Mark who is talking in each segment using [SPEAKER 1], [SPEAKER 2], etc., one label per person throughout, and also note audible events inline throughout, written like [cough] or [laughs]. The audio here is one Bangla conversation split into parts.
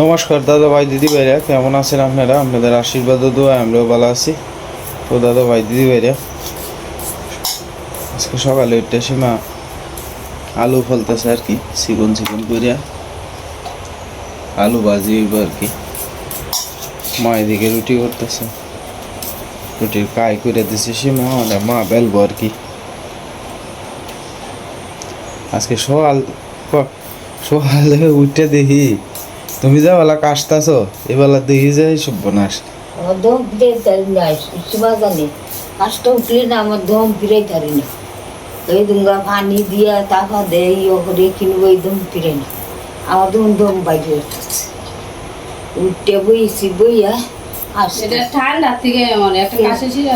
[SPEAKER 1] নমস্কার দাদা ভাই দিদি ভাইরা কেমন আছেন আপনারা? আপনাদের আশীর্বাদ দোয়া আমরাও ভালো আছি। তো দাদা ভাই দিদি ভাইরা আজকে সকালে উঠতে সীমা আলু ফলতেছে আর কি চিকন চিকন করিয়া আলু ভাজি আর কি। মা এদিকে রুটি করতেছে। রুটির কাই করে দিছে সীমা মানে মা বেলবো আর কি। আজকে সকাল সকালে উঠে দেখি তুমি যা বেলা কাশতাছ এবেলা দেখি যে
[SPEAKER 2] আমার দম ফিরে তারি না সুমা জানি কাজটা উঠলে না আমার দম ফিরে তারি না এই দুঙ্গা পানি দিয়া টাকা দেয় ইয়ে করে কিনবো এই দম ফিরে না আমার দম দম বাইরে উঠছে উঠতে বইছি বইয়া আসছে
[SPEAKER 3] এটা ঠান্ডা থেকে মানে একটা কাশি ছিল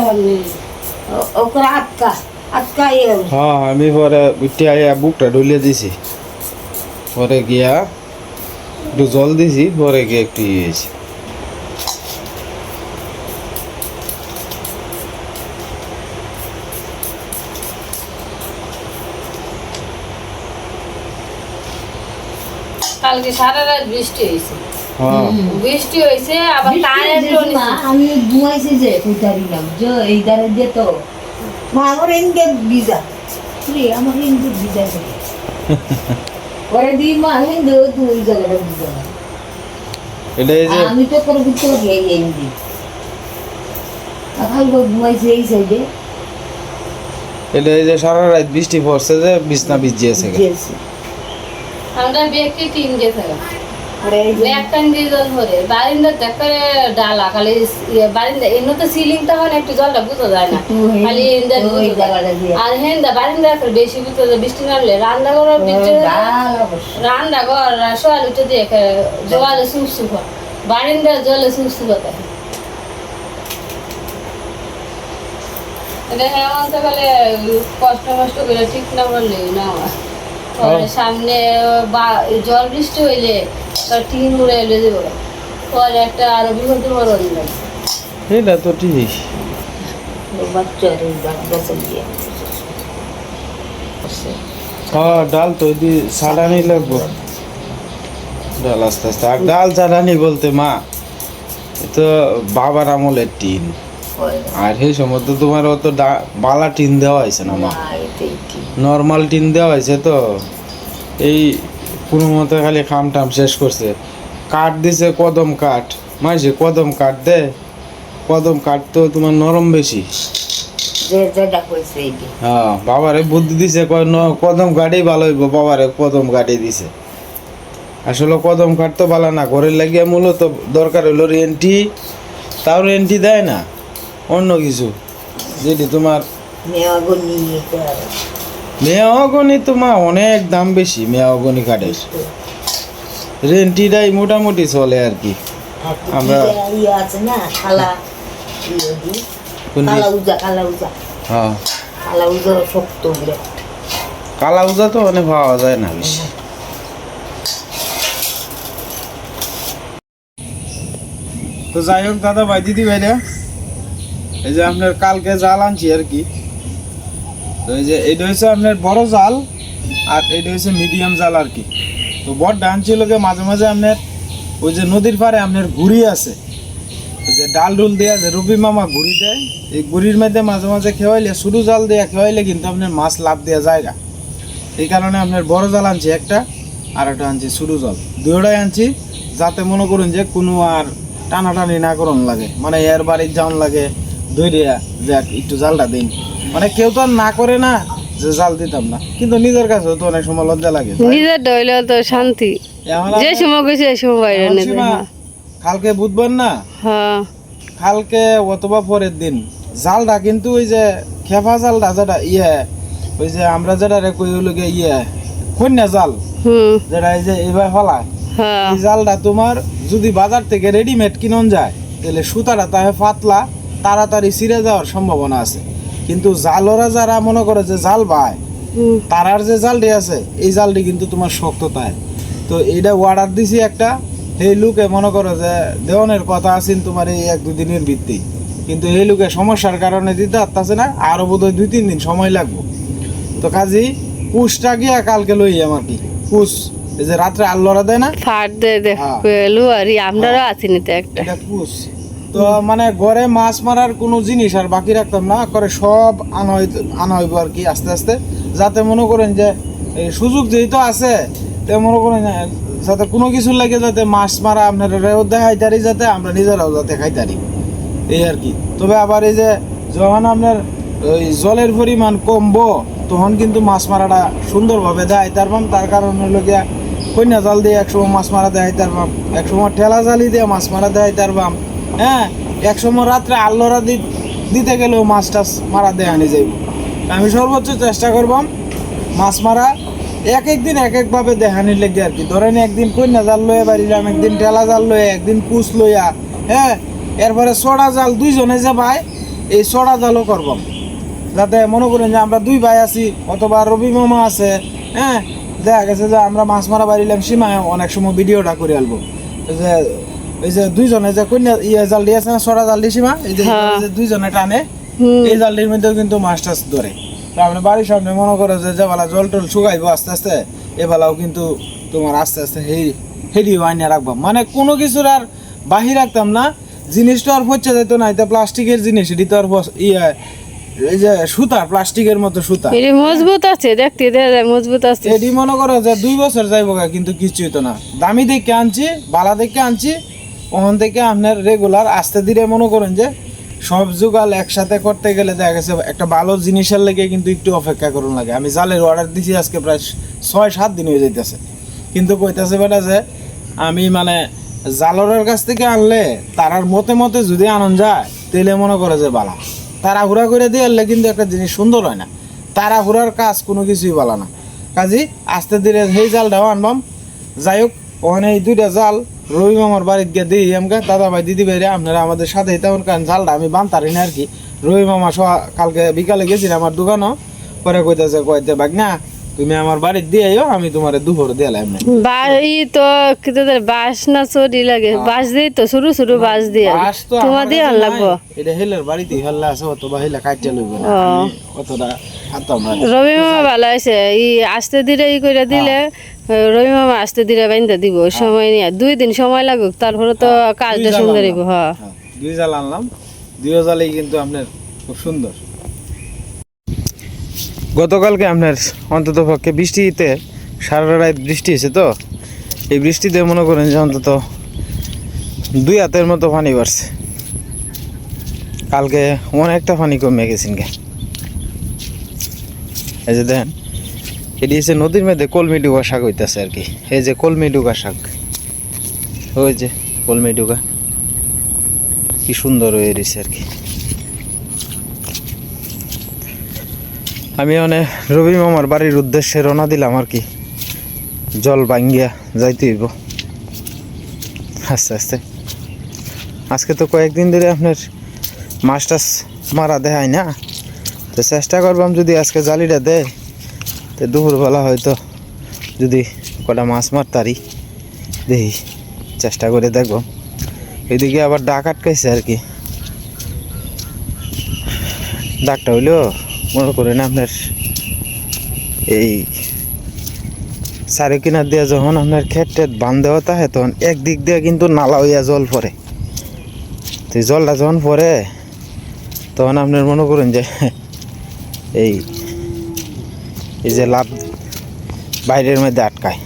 [SPEAKER 2] ওকে আটকা আটকা
[SPEAKER 1] হ্যাঁ আমি পরে উঠে আইয়া বুকটা ডুলিয়ে দিছি। পরে গিয়া একটু জল দিছি পরে গিয়ে একটু ইয়ে হয়েছে।
[SPEAKER 3] কালকে সারা রাত বৃষ্টি হয়েছে।
[SPEAKER 1] হ্যাঁ।
[SPEAKER 3] বৃষ্টি হয়েছে আবার
[SPEAKER 2] আমি যে কইতারি যে এই দ্বারা যে তো আমার এনকে ভিজা। আমার এনকে ভিজা [laughs] করে পরে দি মা হেন্দে ওই জায়গাটা ভিজা
[SPEAKER 1] এটা এই যে
[SPEAKER 2] আমি তো করে দিতে পারি এই ঘুমাইছে সাইডে
[SPEAKER 1] এটা এই যে সারা রাত বৃষ্টি পড়ছে যে বিছনা ভিজিয়েছে।
[SPEAKER 3] আমরা ব্যক্তি তিন গেছে। ডালা খালি ইয়ে বারিন্দা এমনি তো সিলিংটা হয় একটু জলটা বুঝা যায় না। খালি। আর হেন্দা বারিন্দা বেশি বুঝতে যায় বৃষ্টি নামলে সোয়াল উঠে দিয়ে বারিন্দা জলে কষ্ট মষ্ট করে ঠিক না বললে না সামনে বা- জল বৃষ্টি হইলে তার এলে একটা বড়
[SPEAKER 1] এটা তো ঠিক
[SPEAKER 2] বাচ্চার
[SPEAKER 1] হ্যাঁ ডাল তো দি ছাড়ানি লাগবো। ডাল আস্তে আস্তে। আর ডাল ছাড়ানি বলতে মা তো বাবার আমলের টিন। আর সেই সময় তো তোমার অত বালা টিন দেওয়া হয়েছে না মা? নর্মাল টিন দেওয়া হয়েছে তো। এই কোনো মতে খালি খাম টাম শেষ করছে। কাঠ দিছে কদম কাঠ। মাইছে কদম কাঠ দে। কদম কাঠ তো তোমার নরম বেশি। হ্যাঁ বাবারে বুদ্ধি দিছে কদম কাঠই ভালো হইব বাবারে কদম কাঠই দিছে। আসলে কদম কাঠ তো ভালো না ঘরের লাগিয়ে মূলত দরকার হইল রেন্টি তাও রেন্টি দেয় না অন্য কিছু। যেটি তোমার মেয়াগনি তোমার অনেক দাম বেশি মেয়াগনি কাঠের। রেন্টিটাই মোটামুটি চলে আর কি। আমরা-
[SPEAKER 2] আছে না খালা দি কালা উজা
[SPEAKER 1] হ্যাঁ।
[SPEAKER 2] শক্ত
[SPEAKER 1] তো অনেক পাওয়া যায় না বেশি। তো যাই হোক দাদা ভাই দিদি ভাইরা এই যে আপনার কালকে জাল আনছি আর কি। তো এই যে, এটা হচ্ছে আপনার বড় জাল আর এটা হচ্ছে মিডিয়াম জাল আর কি। তো বড় আনছিল কে মাঝে মাঝে আপনার ওই যে নদীর পাড়ে আপনার ঘুড়ি আছে। যে ডাল ডুল দেয়া যে রবি মামা ঘুড়ি দেয়, এই ঘুড়ির মধ্যে মাঝে মাঝে খেওয়াইলে শুরু জাল দেয়া খেওয়াইলে কিন্তু আপনার মাছ লাভ দেওয়া জায়গা এই কারণে আপনার বড় জাল আনছি একটা আর একটা আনছি ছোটো জল। দুয়োটাই আনছি যাতে মনে করুন যে কোনো আর টানাটানি না করুন লাগে। মানে এর বাড়ির যাওয়ান লাগে দইরিয়া যে একটু জালটা দিন। মানে কেউ তো আর না করে না যে জাল দিতাম না। কিন্তু নিজের কাছেও তো অনেক সময় লজ্জা লাগে
[SPEAKER 3] নিজের ডইলে তো শান্তি। যে সময় গেছে সেই সময় বাইরে নেবে
[SPEAKER 1] কালকে বুধবার না?
[SPEAKER 3] হ্যাঁ।
[SPEAKER 1] কালকে অথবা পরের দিন। জালটা কিন্তু ওই যে খেফা জালটা যেটা ইয়ে ওই যে আমরা যেটা রে কই হলো গিয়ে ইয়ে কন্যা জাল
[SPEAKER 3] হুম।
[SPEAKER 1] যেটা এই যে এবার ফলায়
[SPEAKER 3] হ্যাঁ।
[SPEAKER 1] এই জালটা তোমার যদি বাজার থেকে রেডিমেড কিনন যায় তাহলে সুতাটা তাহে পাতলা তাড়াতাড়ি ছিঁড়ে যাওয়ার সম্ভাবনা আছে। কিন্তু জালরা যারা মনে করে যে জাল
[SPEAKER 3] হুম।
[SPEAKER 1] তারার যে জালটি আছে এই জালটি কিন্তু তোমার শক্ত তাই। তো এইটা অর্ডার দিছি একটা সেই লোকে মনে করো যে দেওয়ানের কথা আছেন তোমার এই এক দুদিনের ভিত্তি। কিন্তু এই লোকে সমস্যার কারণে দিতে পারতেছে না আরও বোধহয় দুই তিন দিন সময় লাগবো। তো কাজী পুষটা গিয়া কালকে লই আমার কি পুষ এই যে রাত্রে আল্লরা দেয় না?
[SPEAKER 3] ফাট দে দে
[SPEAKER 1] হ্যাঁ।
[SPEAKER 3] লুয়ারি আমরাও আছি নিতে একটা।
[SPEAKER 1] এটা কুস তো মানে ঘরে মাছ মারার কোনো জিনিস আর বাকি রাখতাম না, করে সব আনা আনা হইব আর কি আস্তে আস্তে। যাতে মনে করেন যে এই সুযোগ যেহেতু আছে, তো মনে করেন যাতে কোনো কিছু লাগে যাতে মাছ মারা আপনার রেও দেখাইতারি, যাতে আমরা নিজেরাও যাতে খাইতারি। এই আর কি। তবে আবার এই যে যখন আপনার ওই জলের পরিমাণ কমবো, তখন কিন্তু মাছ মারাটা সুন্দরভাবে দেয় তারপর তার কারণ হলো গিয়া কন্যা জাল দিয়ে একসময় মাছ মারা দেয় তারপর একসময় ঠেলা জালি দিয়ে মাছ মারা দেয় তারপর হ্যাঁ একসময় রাত্রে আল্লরা দিতে গেলেও মাছ টাছ মারা দেয় আনি যাইব। আমি সর্বোচ্চ চেষ্টা করবাম মাছ মারা, এক একদিন এক একভাবে দেখানির লেগে আর কি? ধরেন একদিন কন্যা জাল লয়ে বাড়িলাম, একদিন ঠেলা জাল লয়ে একদিন কুচ লইয়া হ্যাঁ এরপরে ছড়া জাল দুইজনে যে ভাই, এই ছড়া জালও করবাম যাতে মনে করেন যে আমরা দুই ভাই আছি, অথবা রবি মামা আছে হ্যাঁ দেখা গেছে যে আমরা মাছ মারা বাড়িলাম সীমায়, অনেক সময় ভিডিওটা করে আলবো। যে এই যে দুইজনে যে কন্যা ইয়ে জাল দিয়েছে না ছড়া জাল সীমা এই যে
[SPEAKER 3] হ্যাঁ।
[SPEAKER 1] দুইজনে টানে এই জালটির মধ্যেও কিন্তু মাছ টাছ ধরে। তো আপনি বাড়ির সামনে মনে করো যে যে বেলা জল টল শুকাইবো আস্তে আস্তে এ বেলাও কিন্তু তোমার আস্তে আস্তে হেই হেডি আইনে রাখব। মানে কোনো কিছুর আর বাহি রাখতাম না। জিনিসটা আর হচ্ছে যেত না এটা প্লাস্টিকের জিনিস এটি তো আর ইয়ে এই যে সুতা প্লাস্টিকের মতো সুতা।
[SPEAKER 3] এটি মজবুত আছে দেখতে দেখা যায় মজবুত আছে।
[SPEAKER 1] এটি মনে করো যে দুই বছর যাইব কিন্তু কিছু হইতো না। দামি দেখে আনছি বালা দেখে আনছি ওখান থেকে আপনার রেগুলার আস্তে ধীরে মনে করেন যে সব যুগাল একসাথে করতে গেলে দেখা গেছে একটা ভালো জিনিসের লেগে কিন্তু একটু অপেক্ষা করুন লাগে। আমি জালের অর্ডার দিছি, আজকে প্রায় ছয় সাত দিন হয়ে যাইতেছে। কিন্তু কইতাছে বেটা যে, আমি মানে জালরের কাছ থেকে আনলে তারার মতে মতে যদি আনন্দ যায় তেলে মনে করে যে বালা। তারা হুড়া করে দিয়ে আনলে কিন্তু একটা জিনিস সুন্দর হয় না। তারা হুড়ার কাজ কোনো কিছুই বালা না। কাজী, আস্তে ধীরে সেই জালটাও আনবাম। যাই হোক ওখানে এই দুইটা জাল রবি মামার বাড়িতে গিয়ে দিই আমাকে দাদা ভাই দিদি ভাইরে আপনারা আমাদের সাথে তেমন কারণ জালটা আমি বানতারি না আর কি। রবি মামা সহ কালকে বিকালে গেছিলাম আমার দোকানও পরে কইতেছে কইতে বাগ না তুমি আমার বাড়িতে দিয়ে আইও আমি তোমার দুপুর দিয়ে এমনি
[SPEAKER 3] বা ই তো কি তোদের বাঁশ না চড়ি লাগে বাঁশ। দিই তো সরু সরু বাঁশ দিয়ে।
[SPEAKER 1] বাস তো
[SPEAKER 3] তোমার দিয়ে
[SPEAKER 1] কাছে
[SPEAKER 3] লাগবো
[SPEAKER 1] এটা হেলের বাড়িতে হেল্লা আছে অথবা হেলে কাটতে লইব না। অতটা হাতাম
[SPEAKER 3] রবি মামা ভালো আছে ই আস্তে ধীরে ই করে দিলে রবি মামা আসতে দিলে বাইন্দা দিব সময় নিয়ে। দুই দিন সময় লাগুক তারপরে তো কাজটা
[SPEAKER 1] দুই জাল
[SPEAKER 3] সুন্দর হইব হ্যাঁ।
[SPEAKER 1] হ্যাঁ, দুই জাল আনলাম। দুই জালেই কিন্তু আপনার খুব সুন্দর। গতকালকে আপনার অন্তত পক্ষে বৃষ্টিতে সারা রাত বৃষ্টি হয়েছে তো? এই বৃষ্টিতে মনে করেন যে অন্তত দুই হাতের মতো পানি বাড়ছে। কালকে অনেকটা পানি কমে গেছেন গে। এই যে দেখেন এটি হচ্ছে নদীর মধ্যে কলমি ডুগা শাক হইতেছে আর কি। এই যে কলমি ডুগা শাক। ওই যে কলমি ডুগা কি সুন্দর হয়ে রয়েছে আর কি। আমি মানে রবি মামার বাড়ির উদ্দেশ্যে রওনা দিলাম আর কি। জল ভাঙ্গিয়া যাইতে হইব। আস্তে আস্তে। আজকে তো কয়েকদিন ধরে আপনার মাছ টাছ মারা দেখায় না। তো চেষ্টা করবাম যদি আজকে জালিটা দেয়। তো দুপুরবেলা হয়তো যদি কটা মাছ মারতারি দেখি চেষ্টা করে দেখব। এদিকে আবার ডাক আটকাইছে আর কি। ডাকটা হইল, মনে করেন আপনার এই চারি কিনার দিয়ে যখন আপনার ক্ষেত টেট বান দেওয়া থাকে তখন একদিক দিয়ে কিন্তু নালা হইয়া জল পড়ে। তো জলটা যখন পড়ে, তখন আপনার মনে করেন যে, এই এই যে লাভ বাইরের মধ্যে আটকায়।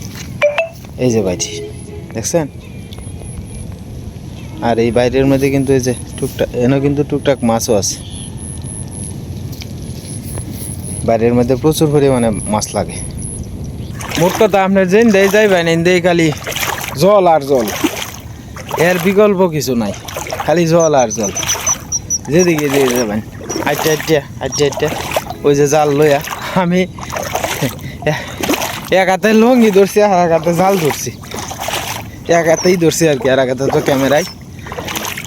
[SPEAKER 1] এই যে বাইরে, দেখছেন? আর এই বাইরের মধ্যে কিন্তু এই যে টুকটাক, এনে কিন্তু টুকটাক মাছও আছে। বাইরের মধ্যে প্রচুর পরিমাণে মাছ লাগে। মোট কথা আপনার যেন দেয় যাইবেন এন দেয় খালি জল আর জল। এর বিকল্প কিছু নাই, খালি জল আর জল। যেদিকে দিয়ে যাবেন। আটটা আটটা আটটা আটটা ওই যে জাল লইয়া আমি এক হাতে লঙ্গি ধরছি আর এক হাতে জাল ধরছি। এক হাতেই ধরছি আর কি, আর এক হাতে তো ক্যামেরায়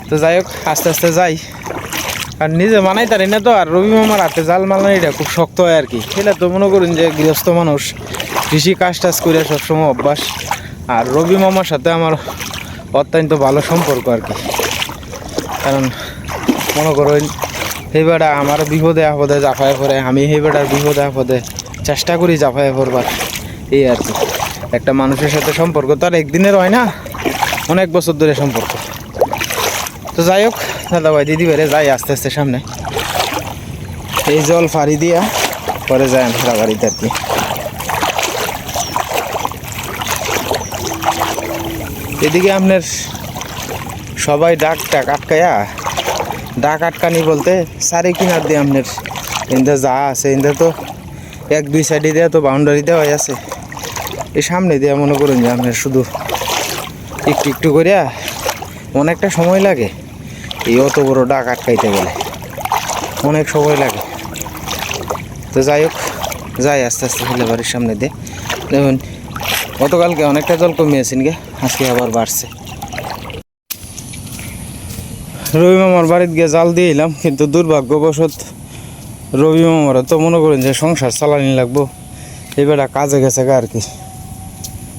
[SPEAKER 1] তো যাই হোক, আস্তে আস্তে যাই। আর নিজে মানাই তারি না তো, আর রবি মামার হাতে জাল মালানি এটা খুব শক্ত হয় আর কি। সেটা তো মনে করুন যে গৃহস্থ মানুষ, কৃষি কাজ টাজ করে সবসময় অভ্যাস। আর রবি মামার সাথে আমার অত্যন্ত ভালো সম্পর্ক আর কি। কারণ মনে করুন সেই বেড়া আমার বিপদে আপদে জাফায় করে আমি সেই বেড়ার বিপদে আপদে চেষ্টা করি জাফায় পড়বার এই আর কি। একটা মানুষের সাথে সম্পর্ক তো আর একদিনের হয় না, অনেক বছর ধরে সম্পর্ক। তো যাই হোক দাদা ভাই দিদি বেড়ে যাই আস্তে আস্তে সামনে। এই জল ফাড়ি দিয়া পরে যায় আমরা বাড়িতে আর কি। এদিকে আপনার সবাই ডাক টাক আটকায়া, ডাক আটকানি বলতে সারি কিনার দিয়ে আপনার ইন্দা যা আছে ইন্দা তো এক, দুই সাইডে দেওয়া তো বাউন্ডারি দেওয়া আছে। এই সামনে দিয়ে মনে করুন যে আপনার শুধু একটু একটু করিয়া অনেকটা সময় লাগে এই অত বড় ডাক আটকাইতে গেলে। অনেক সময় লাগে। তো যাই হোক, যাই, আস্তে আস্তে বাড়ির সামনে দিয়ে দেখুন, গতকালকে অনেকটা জল কমিয়েছেন গে, আজকে আবার বাড়ছে। রবি মামার বাড়িতে গিয়ে জাল দিয়ে এলাম, কিন্তু দুর্ভাগ্যবশত রবি মামারা তো মনে করেন যে সংসার চালানি লাগবো। এবার কাজে গেছে গা আর কি।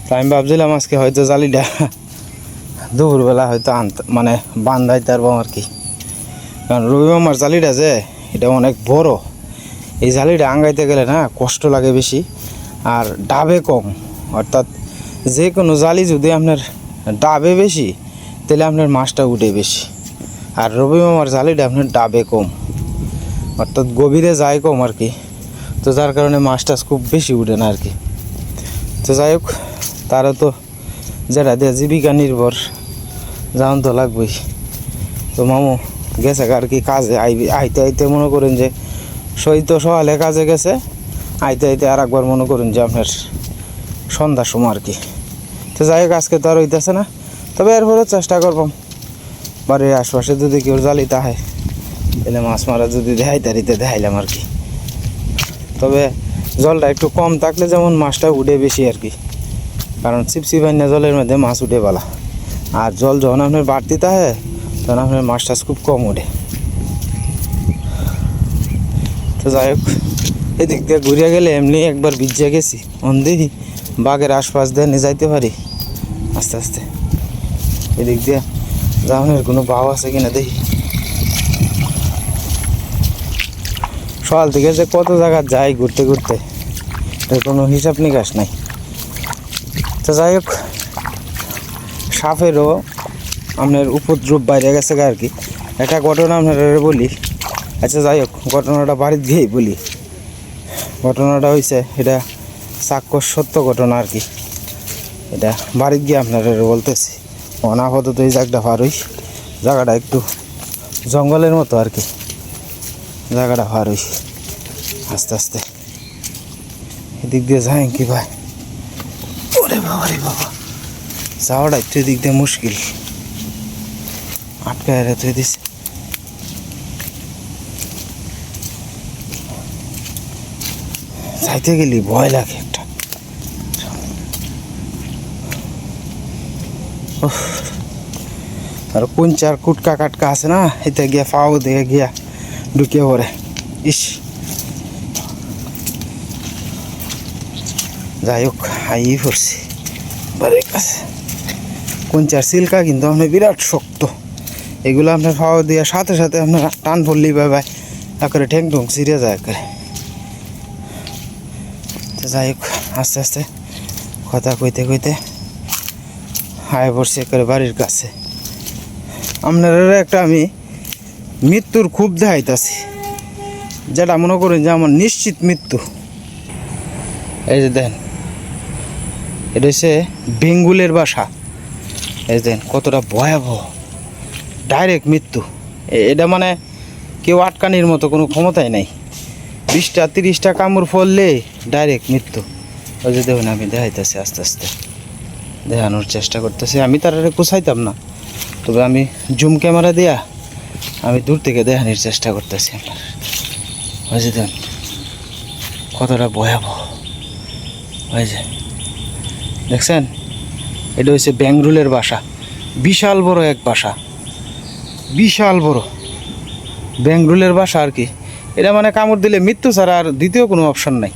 [SPEAKER 1] তো আমি ভাবছিলাম আজকে হয়তো জালিটা দুপুরবেলা হয়তো আনত মানে বান্ধাইতে পারব আর কি। কারণ রবি মামার জালিটা যে, এটা অনেক বড়। এই জালিটা আঙ্গাইতে গেলে না কষ্ট লাগে বেশি। আর ডাবে কম। অর্থাৎ যে কোনো জালি যদি আপনার ডাবে বেশি, তাহলে আপনার মাছটা উঠে বেশি। আর রবি মামার জালিটা আপনার ডাবে কম। অর্থাৎ গভীরে যায় কম আর কি। তো যার কারণে মাছ টাছ খুব বেশি উঠে না আর কি। তো যাই হোক তারা তো যেটা দিয়ে জীবিকা নির্ভর, যাওন তো লাগবেই। তো মামু, গেছে আর কি কাজে? আইবি আইতে আইতে মনে করেন যে সই তো সকালে কাজে গেছে, আইতে আইতে আর একবার মনে করুন যে আপনার সন্ধ্যার সময় আর কি। তো যাই হোক, আজকে তো আর হইতেছে না। তবে এরপরে চেষ্টা করবাম বাড়ির আশপাশে যদি কেউ জালিতে হয় তাহলে মাছ মারা যদি দেখাই তারিতে দেখাইলাম আর কি। তবে জলটা একটু কম থাকলে যেমন মাছটা উঠে বেশি আর কি। কারণ বান্না জলের মধ্যে মাছ উঠে বলা আর জল যখন আপনার বাড়তি থাকে, তখন আপনার মাছ টাছ খুব কম ওঠে তো যাই হোক, এদিক দিয়ে ঘুরে গেলে এমনি একবার ভিজে গেছি। অন্ধেই বাঘের আশপাশ দিয়ে নিয়ে যাইতে পারি। আস্তে আস্তে। এদিক দিয়ে যাওয়ানোর কোনো ভাব আছে কিনা দেখি। সকাল থেকে যে কত জায়গা যাই ঘুরতে ঘুরতে, এর কোনো হিসাব নিকাশ নাই। তো যাই হোক, সাপেরও আপনার উপদ্রব বাইরে গেছে আর কি। একটা ঘটনা আপনার বলি। আচ্ছা যাই হোক, ঘটনাটা বাড়ির গিয়েই বলি। ঘটনাটা হয়েছে এটা চাক্ষুষ সত্য ঘটনা আর কি। এটা বাড়ির গিয়ে আপনার বলতেছি। অনাহত এই জায়গাটা পার হই। জায়গাটা একটু জঙ্গলের মতো আর কি। জায়গাটা পার হই আস্তে আস্তে। এদিক দিয়ে যাই কি ভাই? ওরে বাবা রে বাবা। যাওয়াটা একটু এদিক দিয়ে মুশকিল। আটকায় রেখে দিছে। যাইতে গেলি, ভয় লাগে একটা। আর কোন চার কুটকা কাটকা আছে না? এতে গিয়া ফাও দিয়ে গিয়া। ঢুকিয়ে পড়ে ইস। যাই হোক হাই পড়ছি। বাড়ির কাছে। সিল্কা কিন্তু আপনার বিরাট শক্ত। এগুলো আপনার ফাও দিয়ে সাথে সাথে আপনার টান পড়লেই পাই ভাই একেবারে ঠেং ঠুং ছিঁড়ে যায় একেবারে। যাই হোক, আস্তে আস্তে কথা কইতে কইতে হায় পড়ছি একেবারে বাড়ির কাছে। আপনারা একটা আমি মৃত্যুর খুব দেখাইতাছি যেটা মনে করেন যে আমার নিশ্চিত মৃত্যু। এই যে দেন, এটা হচ্ছে বেঙ্গুলের বাসা। এই দেন, কতটা ভয়াবহ ডাইরেক্ট মৃত্যু। এটা মানে কেউ আটকানির মতো কোনো ক্ষমতাই নাই। বিশটা, তিরিশটা কামড় ফললে ডাইরেক্ট মৃত্যু। ওই যে দেখুন, আমি দেখাইতেছি আস্তে আস্তে। দেখানোর চেষ্টা করতেছি। আমি তার পোষাইতাম না। তবে আমি জুম ক্যামেরা দিয়া আমি দূর থেকে দেখানোর চেষ্টা করতেছি। আপনার দেখুন কতটা ভয়াবহ। যে, দেখছেন? এটা হচ্ছে ব্যাংরুলের বাসা। বিশাল বড় এক বাসা। বিশাল বড়। ব্যাংরুলের বাসা আর কি। এটা মানে কামড় দিলে মৃত্যু ছাড়া আর দ্বিতীয় কোনো অপশন নাই।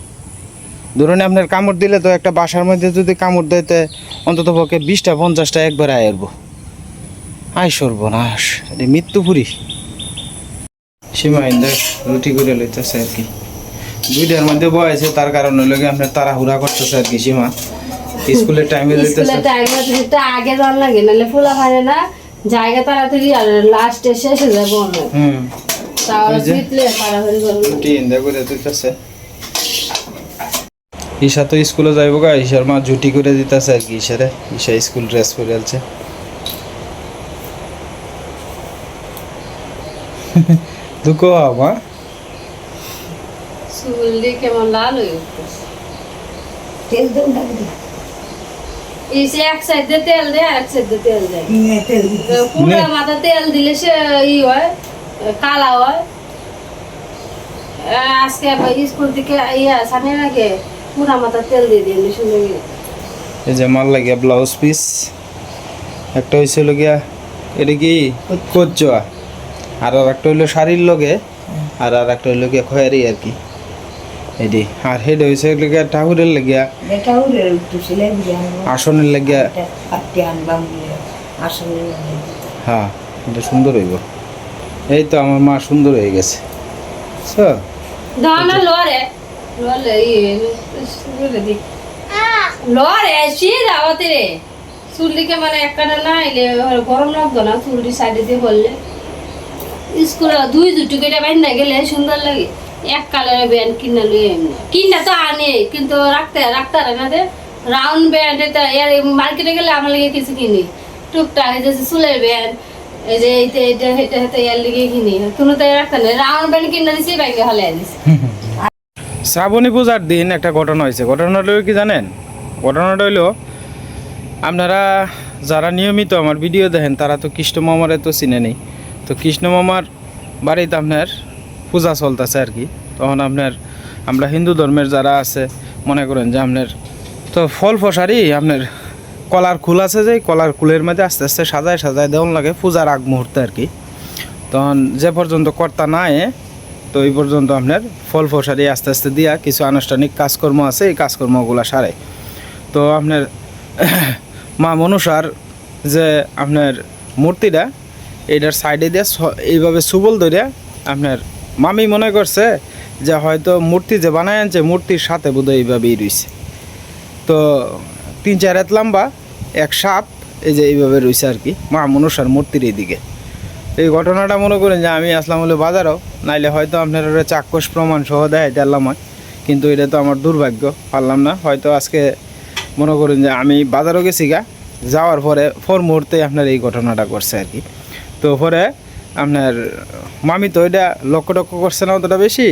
[SPEAKER 1] ধরুন আপনার কামড় দিলে তো একটা বাসার মধ্যে যদি কামড় দেয়, তো অন্তত পক্ষে বিশটা পঞ্চাশটা একবার আয়েরবো আয় সর্বনাশ। এটা মৃত্যুপুরি সীমা ইন্দার রুটি করে লইতেছে আর কি। দুইটার মধ্যে বয়েছে তার কারণে লোকে আপনার তাড়াহুড়া করতেছে আর কি সীমা। স্কুলের টাইমে
[SPEAKER 3] আগে যাওয়ার লাগে নাহলে ফুলা পারে না। জায়গা তাড়াতাড়ি আর লাস্টে শেষে যাব অনেক
[SPEAKER 1] হুম। করে ঈশা তো স্কুলে যাইব গা ঈশার মা জুটি করে দিতেছে আর কি ঈশারে। ঈশা স্কুল ড্রেস পরে আছে [laughs] দুঃখ মা।
[SPEAKER 3] চুল দিয়ে কেমন লাল হয়ে
[SPEAKER 2] তেল না
[SPEAKER 3] এই যে এক সাইড তেল দেয় আর এক সাইড দিয়ে। তেল দেয় পুরো মাথা তেল দিলে সে ই হয় কালা হয়। আজকে স্কুল থেকে ইয়া সামনে আগে পুরা মাথা তেল দিয়ে শুনে।
[SPEAKER 1] এই যে মাল লাগিয়া ব্লাউজ পিস একটা হয়েছিল গিয়া এটা কি? কোচা আর আর একটা হইল শাড়ির লগে আর আর একটা হইল গিয়া খয়ারি আর কি। এটি আর হেড হয়েছে গিয়া ঠাকুরের লাগিয়া। আসনের লাগিয়া। হ্যাঁ এটা সুন্দর হইব। এই তো আমার মা সুন্দর হয়ে গেছে।
[SPEAKER 3] মানে একটা না গরম লাগতো না চুলটি সাইডে দিয়ে বললে। স্কুলে দুই দুটো কেটে বাইন্দা গেলে সুন্দর লাগে। এক কালারের ব্যান্ড কিনা লই এমনি কিনা তো আনে, কিন্তু রাখতে রাখতে পারে না রাউন্ড ব্যান্ড এটা মার্কেটে গেলে আমার লাগে কিছু কিনি। টুকটাক যে চুলের ব্যান্ড, এই যে এইটা এটা এটা এটা এর লিগে কিনি। কোনো তো রাখতে না রাউন্ড ব্যান্ড কিনা দিছি ব্যাগে হলে দিছি
[SPEAKER 1] শ্রাবণী পূজার দিন একটা ঘটনা হয়েছে ঘটনাটা কি জানেন? ঘটনাটা হইল, আপনারা যারা নিয়মিত আমার ভিডিও দেখেন, তারা তো কৃষ্ণ মামারে তো চিনে নেই। তো কৃষ্ণ মামার বাড়িতে আপনার পূজা চলতেছে আর কি। তখন আপনার আমরা হিন্দু ধর্মের যারা আছে, মনে করেন যে আপনার তো ফল ফসারি আপনার কলার কুল আছে যে, কলার কুলের মধ্যে আস্তে আস্তে সাজায় সাজায় দেওয়ান লাগে পূজার আগ মুহূর্তে আর কি। তখন যে পর্যন্ত কর্তা না এ তো এই পর্যন্ত আপনার ফল ফসারি আস্তে আস্তে দিয়া কিছু আনুষ্ঠানিক কাজকর্ম আছে, এই কাজকর্মগুলো সারে। তো আপনার [coughs] মা মনুষার যে আপনার মূর্তিটা এটার সাইডে দিয়ে এইভাবে সুবল ধরে আপনার মামি মনে করছে যে হয়তো মূর্তি যে বানায় আনছে, মূর্তির সাথে বোধহয় এইভাবেই রয়েছে। তো তিন চার হাত লম্বা, এক সাপ, এই যে এইভাবে রয়েছে আর কি, মা মনুষার মূর্তির এইদিকে। এই ঘটনাটা মনে করেন যে আমি আসলাম হলে বাজারও, নাইলে হয়তো আপনার ওটা চাক্ষুষ প্রমাণ সহ দেয় দিলাম হয়। কিন্তু এটা তো আমার দুর্ভাগ্য, পারলাম না। হয়তো আজকে মনে করেন যে আমি বাজারও গেছি গা, যাওয়ার পরে ফোর মুহূর্তে আপনার এই ঘটনাটা করছে আর কি। তো পরে আপনার, মামি তো এটা লক্ষ্য টক্ষ্য করছে না অতটা বেশি।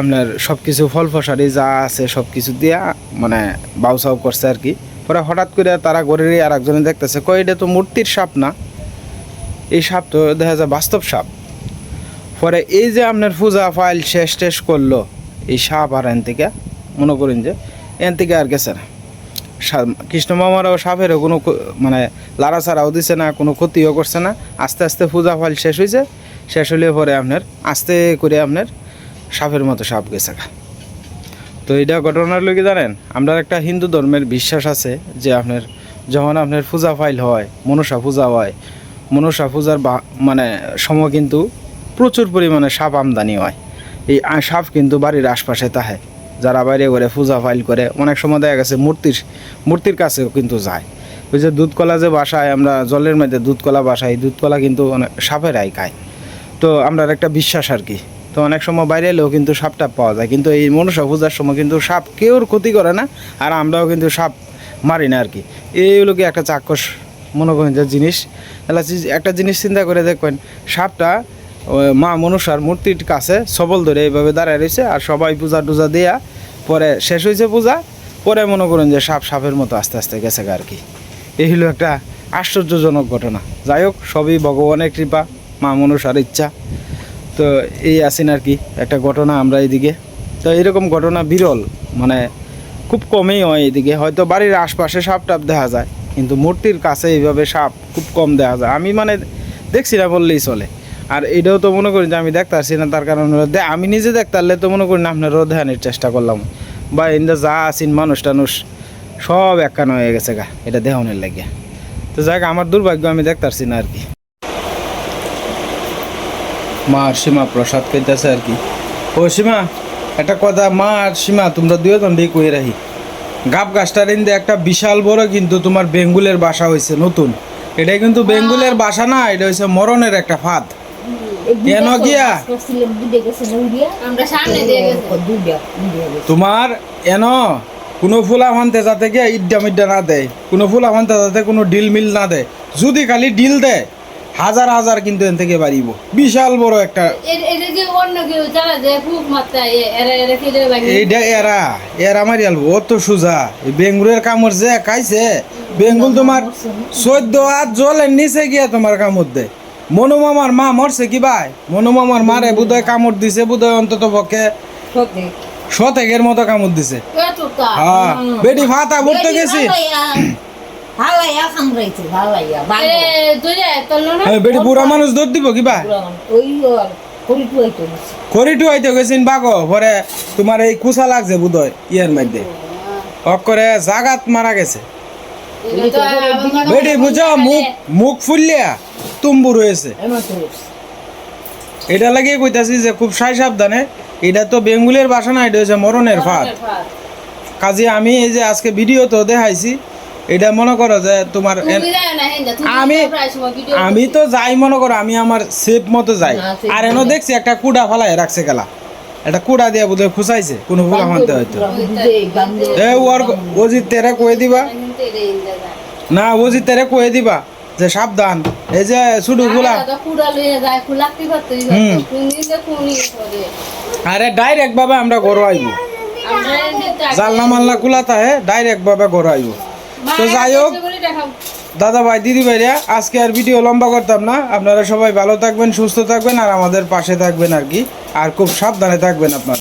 [SPEAKER 1] আপনার সব কিছু ফল ফসারি যা আছে সব কিছু দিয়া মানে বাউ সাউ করছে আর কি। পরে হঠাৎ করে তারা গড়েরই আর একজনে দেখতেছে, কয়, এটা তো মূর্তির সাপ না? এই সাপ তো দেখা যায় বাস্তব সাপ। পরে এই যে আপনার পূজা ফাইল শেষ টেস করল, এই সাপ আর এন থেকে মনে করেন যে এন থেকে আর গেছে না। কৃষ্ণ মামারাও সাপেরও কোনো মানে লাড়াছাড়াও দিছে না, কোনো ক্ষতিও করছে না। আস্তে আস্তে পূজা ফাইল শেষ হয়েছে শেষ হলে পরে আপনার আস্তে করে আপনার সাপের মতো সাপ গেছে। তো এটা ঘটনার লোকে জানেন, আমরা একটা হিন্দু ধর্মের বিশ্বাস আছে যে আপনার যখন আপনার পূজা ফাইল হয়, মনসা পূজা হয়, মনসা পূজার বা মানে সময় কিন্তু প্রচুর পরিমাণে সাপ আমদানি হয়। এই সাপ কিন্তু বাড়ির আশপাশে তাহে। যারা বাইরে করে পূজা ফাইল করে, অনেক সময় দেখা গেছে মূর্তির মূর্তির কাছেও কিন্তু যায়। ওই যে দুধকলা যে বাসায়, আমরা জলের মধ্যে দুধকলা বাসাই দুধকলা কিন্তু অনেক সাপেরাই খায়। তো আমরা একটা বিশ্বাস আর কি। তো অনেক সময় বাইরে এলেও কিন্তু সাপটা পাওয়া যায়, কিন্তু এই মনসা পূজার সময় কিন্তু সাপ কেউর ক্ষতি করে না, আর আমরাও কিন্তু সাপ মারি না আর কি। এই হলো কি একটা চাক্ষুষ মনে করেন যে জিনিস একটা জিনিস চিন্তা করে দেখবেন, সাপটা মা মনুষার মূর্তির কাছে সবল ধরে এইভাবে দাঁড়ায় রয়েছে আর সবাই পূজা টুজা দেয়া, পরে শেষ হয়েছে পূজা, পরে মনে করেন যে সাপ সাপের মতো আস্তে আস্তে গেছে আর কি। এই হলো একটা আশ্চর্যজনক ঘটনা। যাই হোক, সবই ভগবানের কৃপা, মা মনুষার ইচ্ছা। তো এই আছেন আর কি, একটা ঘটনা আমরা এইদিকে। তো এরকম ঘটনা বিরল মানে খুব কমই হয় এদিকে হয়তো বাড়ির আশপাশে সাপ টাপ দেখা যায়, কিন্তু মূর্তির কাছে এইভাবে সাপ খুব কম দেখা যায়। আমি মানে দেখছি না বললেই চলে। আর এটাও তো মনে করি যে আমি দেখতে পারছি না, তার কারণ আমি নিজে দেখতে পারলে তো মনে করি না আপনারও ধ্যানের চেষ্টা করলাম। বা ইন্দা যা আছেন মানুষ টানুষ, সব একখান হয়ে গেছে গা, এটা দেহনের লাগে। তো যাক আমার দুর্ভাগ্য, আমি দেখতে না আর কি। মা আর সীমা প্রসাদ খাইতেছে আর কি। ও সীমা, একটা কথা, মা আর সীমা, তোমরা দুজন দিয়ে কই রাখি। গাব গাছটার ইন্দে একটা বিশাল বড় কিন্তু তোমার বেঙ্গুলের বাসা হয়েছে নতুন। এটা কিন্তু বেঙ্গুলের বাসা না, এটা হয়েছে মরণের একটা ফাঁদ। কেন গিয়া?
[SPEAKER 3] আমরা সামনে দিয়ে গেছি।
[SPEAKER 1] তোমার এন কোনো ফুলা মানতে যাতে গিয়ে ইড্ডা মিড্ডা না দেয় কোনো ফুলা মানতে যাতে কোনো ডিল মিল না দেয় যদি খালি ডিল দেয় হাজার হাজার কিন্তু এন থেকে বাড়িব। বিশাল বড় একটা এইটা এরা এরা মারি আলবো ও তো সোজা। এই বেঙ্গুলের কামড় যে খাইছে বেঙ্গুল তোমার চোদ্দ হাত জলের নিচে গিয়া তোমার কামড় দেয়। মনু মামার মা মরছে কি ভাই? মনু মামার মারে বুধয় কামড় দিছে বুধয় অন্তত পক্ষে শতেকের মতো কামড় দিছে। হ্যাঁ বেটি ফাতা বুঝতে গেছি হ্যাঁ, বেটি বুড়া মানুষ দৌড় দিব কি ভাই?
[SPEAKER 2] ওই করিটু আইতো
[SPEAKER 1] খড়িটু হইতে গেছিন বাগো পরে তোমার এই কুসা লাগছে বুধয় ইয়ের মধ্যে। অক করে জাগাত মারা গেছে। বেটি বুঝো মুখ মুখ ফুললিয়া তুম্বু রয়েছে। এটা লাগিয়ে কইতাছি যে খুব সাই সাবধানে এটা তো বেঙ্গুলের বাসা না এটা হচ্ছে মরণের ফাঁদ। কাজে আমি এই যে আজকে ভিডিও তো দেখাইছি এটা মনে করো যে তোমার আমি- আমি তো যাই মনে করো আমি আমার সেফ মতো যাই। আর এনে দেখছি একটা কুড়া ফালাই রাখছে গেলা। একটা কুড়া দিয়ে বোধহয় খুসাইছে কোনো ফুলা মানতে হয়তো। এ ওর ওজি তেরে কয়ে দিবা? না ওজি তেরে কয়ে দিবা যে সাবধান। এই যে শুধু
[SPEAKER 3] করে।
[SPEAKER 1] আরে ডাইরেক্ট ভাবে আমরা ঘর আইব। জালনা মালনা কুলাতা হে ডাইরেক্ট ভাবে ঘর আইব। তো যাই হোক দাদা ভাই দিদি ভাইরা আজকে আর ভিডিও লম্বা করতাম না। আপনারা সবাই ভালো থাকবেন সুস্থ থাকবেন আর আমাদের পাশে থাকবেন আর কি। আর খুব সাবধানে থাকবেন আপনারা।